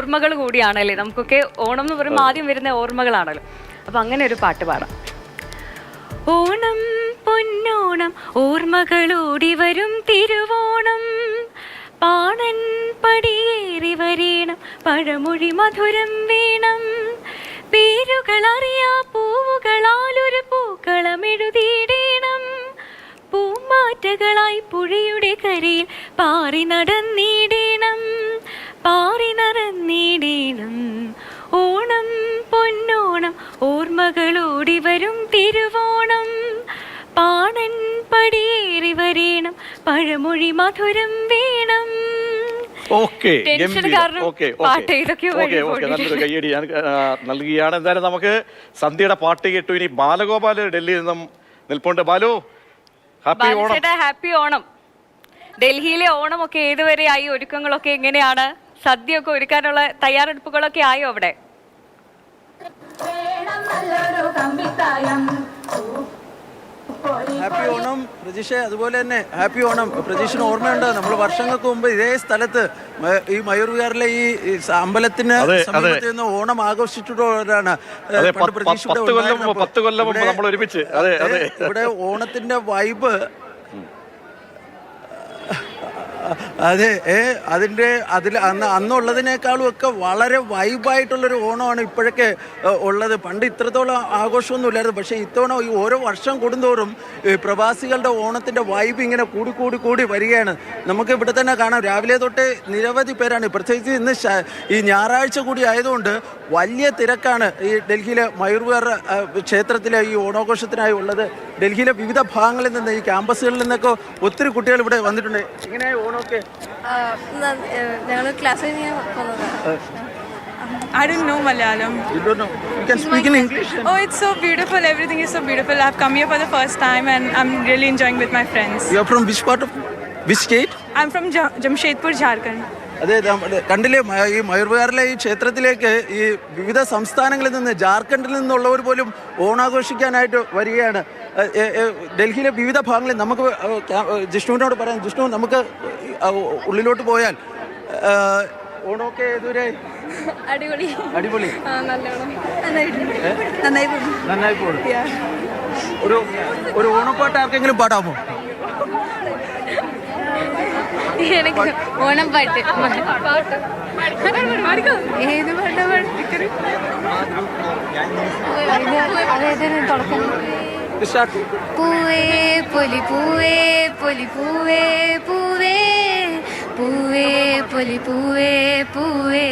ഓർമ്മകൾ കൂടിയാണല്ലേ? നമുക്കൊക്കെ ഓണം എന്ന് പറയുമ്പോൾ ആദ്യം വരുന്ന ഓർമ്മകളാണല്ലോ. അപ്പൊ അങ്ങനെ ഒരു പാട്ട് പാടാം. ഓണം പൊന്നോണം ഓർമ്മകളോടി വരും തിരുവോണം. പാണൻ പടിയേറി വരേണം പഴമൊഴി മധുരം വീണം. പേരുകൾ അറിയാ പൂവുകളാലൊരു പൂക്കളം എഴുതിയിടേണം. പൂമാറ്റകളായി പുഴയുടെ കരയിൽ പാറി നടന്നിടേണം. പാറി നടന്നിടേണം ഓണം പൊന്നോണം ഓർമ്മകളോടി വരും തിരുവോണം. പാണൻ പടിയേറി വരേണം പഴമൊഴി മധുരം വേണം. നൽകിയാണ്. നൽകുകയാണ് എന്തായാലും നമുക്ക് സന്ധ്യയുടെ പാട്ട് കേട്ടു. ഇനി ബാലഗോപാൽ ഡൽഹിയിൽ നിന്നും നിൽപ്പുണ്ട്. ബാലു ഹാപ്പി ഓണം. ഹാപ്പി ഓണം. ഡൽഹിയിലെ ഓണമൊക്കെ ഏതുവരെയായി ഒരുക്കങ്ങളൊക്കെ എങ്ങനെയാണ്? സദ്യയൊക്കെ ഒരുക്കാനുള്ള തയ്യാറെടുപ്പുകളൊക്കെ ആയോ അവിടെ? ഹാപ്പി ഓണം പ്രതീക്ഷ അതുപോലെ തന്നെ ഹാപ്പി ഓണം. പ്രജീഷിന് ഓർമ്മയുണ്ട്. നമ്മൾ വർഷങ്ങൾക്ക് മുമ്പ് ഇതേ സ്ഥലത്ത് ഈ മയൂർവിഹാറിലെ ഈ ഈ അമ്പലത്തിന് അതെ, അതെ. സമീപത്ത് നിന്ന് ഓണം ആഘോഷിച്ചിട്ടുള്ളവരാണ് പത്ത് കൊല്ലം പത്ത് കൊല്ലം മുമ്പ് നമ്മൾ ഒരുമിച്ച് അതെ അതെ. ഇവിടെ ഓണത്തിന്റെ വൈബ് അതെ ഏ അതിന്റെ അതിൽ അന്ന് അന്നുള്ളതിനേക്കാളും ഒക്കെ വളരെ വൈബായിട്ടുള്ളൊരു ഓണമാണ് ഇപ്പോഴൊക്കെ ഉള്ളത്. പണ്ട് ഇത്രത്തോളം ആഘോഷമൊന്നും ഇല്ലായിരുന്നു പക്ഷേ ഇത്തവണ ഈ ഓരോ വർഷം കൂടുന്തോറും പ്രവാസികളുടെ ഓണത്തിന്റെ വൈബ് ഇങ്ങനെ കൂടി കൂടി കൂടി വരികയാണ്. നമുക്ക് ഇവിടെ തന്നെ കാണാം. രാവിലെ തൊട്ട് നിരവധി പേരാണ്. പ്രത്യേകിച്ച് ഇന്ന് ഈ ഞായറാഴ്ച കൂടി ആയതുകൊണ്ട് വലിയ തിരക്കാണ് ഈ ഡൽഹിയിലെ മയൂർവേർ ക്ഷേത്രത്തിലെ ഈ ഓണാഘോഷത്തിനായി ഉള്ളത്. ഡൽഹിയിലെ വിവിധ ഭാഗങ്ങളിൽ നിന്ന് ഈ ക്യാമ്പസുകളിൽ നിന്നൊക്കെ ഒത്തിരി കുട്ടികൾ ഇവിടെ വന്നിട്ടുണ്ട് ഇങ്ങനെ ഓണമൊക്കെ ഞങ്ങൾ ക്ലാസ് കഴിഞ്ഞ് പോകുന്നതാണ് I don't know Malayalam. You don't know. You can speak in English. Oh, it's so beautiful. Everything is so beautiful. I've come here for the first time and I'm really enjoying with my friends. You are from which part of which state? I'm from Ja- Jamshedpur, Jharkhand. അതെ കണ്ടില്ലേ ഈ മയൂർവിഹാറിലെ ഈ ക്ഷേത്രത്തിലേക്ക് ഈ വിവിധ സംസ്ഥാനങ്ങളിൽ നിന്ന് ജാർഖണ്ഡിൽ നിന്നുള്ളവർ പോലും ഓണാഘോഷിക്കാനായിട്ട് വരികയാണ്. ഡൽഹിയിലെ വിവിധ ഭാഗങ്ങളിൽ നമുക്ക് ജിഷ്ണുവിനോട് പറയാം ജിഷ്ണു നമുക്ക് ഉള്ളിലോട്ട് പോയാൽ ഓണമൊക്കെ ഇതുവരെ അടിപൊളി. അടിപൊളി. നന്നായി പോകും ഒരു ഒരു ഓണപ്പാട്ട് ആർക്കെങ്കിലും പാടാമോ? എനിക്ക് ഓണം പാട്ട്. പാട്ട് ഏത് പാട്ടാ അതായത് തുടക്കം സ്റ്റാർട്ട് പൂവേ പൊലി പൂവേ പൊലി പൂവേ പൂവേ. പൂവേ പൊലി പൂവേ പൂവേ.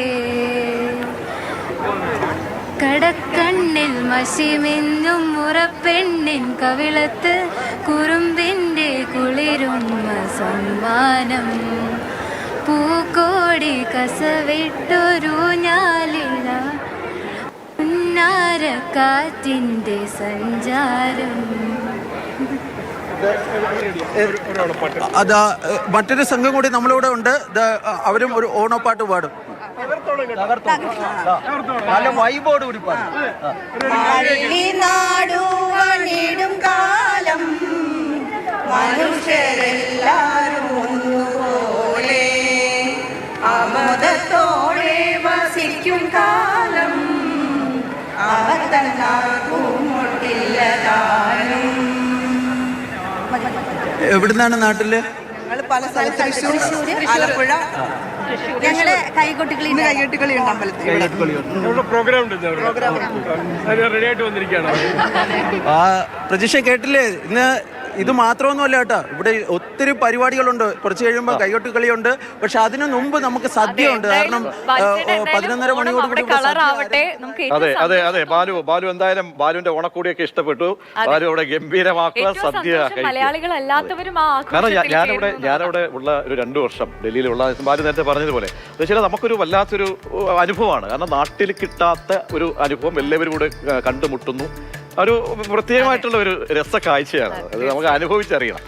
കടക്കണ്ണിൽ മഷിമിന്നും മുറപ്പെണ്ണിൻ കവിളത്ത് കുറുമ്പിന്റെ കുളിരുമ്മ സമ്മാനം പൂക്കോടി കസവിട്ടൊരു ഞാലില ഉന്നാരക്കാറ്റിന്റെ സഞ്ചാരം. അതാ മറ്റൊരു സംഘം കൂടി നമ്മളിവിടെ ഉണ്ട്. ദാ, അവരും ഒരു ഓണപ്പാട്ട് പാടും. നല്ല വൈബോട് കൂടി പാടും. കാലം. മനുഷ്യരെല്ലാരും ഒന്നുപോലെ വസിക്കും കാലം. അവർ എവിടുന്നാണ് നാട്ടിൽ? പല സ്ഥലത്ത് തൃശ്ശൂർ ആലപ്പുഴ. ഞങ്ങൾ കൈകൊട്ടികളി കൈകൊട്ടികളി ഉണ്ട് അമ്പലത്തിൽ ആ പ്രതീക്ഷ കേട്ടില്ലേ? ഇന്ന് ഇത് മാത്രമൊന്നുമല്ല കേട്ടോ. ഇവിടെ ഒത്തിരി പരിപാടികളുണ്ട്. കുറച്ച് കഴിയുമ്പോൾ കൈകൊട്ടി കളിയുണ്ട്. പക്ഷെ അതിനു മുമ്പ് നമുക്ക് സദ്യ ഉണ്ട് കാരണം പതിനൊന്നര മണിയോട് കൂടി കളർ ആവട്ടെ നമുക്ക് ഏറ്റവും അതെ അതെ അതെ. ബാലു ബാലു എന്തായാലും ബാലുവിന്റെ ഓണക്കൂടിയൊക്കെ ഇഷ്ടപ്പെട്ടു. ബാലു അവിടെ ഗംഭീരമാക്കുക സദ്യ കാരണം ഞാനിവിടെ ഞാനവിടെ ഉള്ള ഒരു രണ്ടു വർഷം ഡൽഹിയിലുള്ള ബാലു നേരത്തെ പറഞ്ഞതുപോലെ. വെച്ചാൽ നമുക്കൊരു വല്ലാത്തൊരു അനുഭവമാണ്. കാരണം നാട്ടിൽ കിട്ടാത്ത ഒരു അനുഭവം എല്ലാവരും കൂടെ കണ്ടുമുട്ടുന്നു. ഒരു പ്രത്യേകമായിട്ടുള്ള ഒരു രസ കാഴ്ചയാണ്. അത് നമുക്ക് അനുഭവിച്ചറിയണം.